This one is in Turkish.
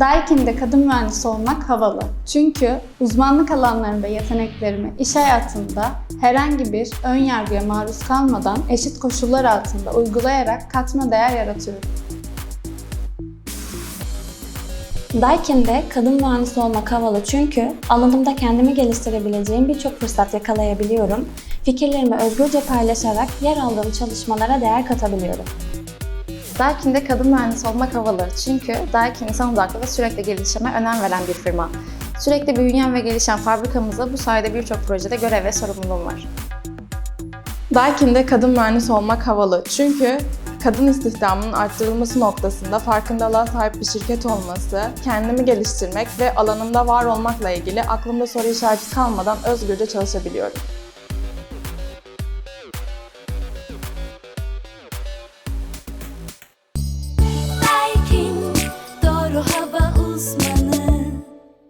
Daikin'de kadın mühendisi olmak havalı. Çünkü uzmanlık alanlarım ve yeteneklerimi iş hayatında herhangi bir ön yargıya maruz kalmadan eşit koşullar altında uygulayarak katma değer yaratıyorum. Daikin'de kadın mühendisi olmak havalı çünkü alanımda kendimi geliştirebileceğim birçok fırsat yakalayabiliyorum. Fikirlerimi özgürce paylaşarak yer aldığım çalışmalara değer katabiliyorum. Daikin'de kadın mühendisi olmak havalı. Çünkü Daikin insan odaklı ve sürekli gelişime önem veren bir firma. Sürekli büyüyen ve gelişen fabrikamızda bu sayede birçok projede görev ve sorumluluğum var. Daikin'de kadın mühendis olmak havalı. Çünkü kadın istihdamının arttırılması noktasında farkındalığa sahip bir şirket olması, kendimi geliştirmek ve alanımda var olmakla ilgili aklımda soru işareti kalmadan özgürce çalışabiliyorum.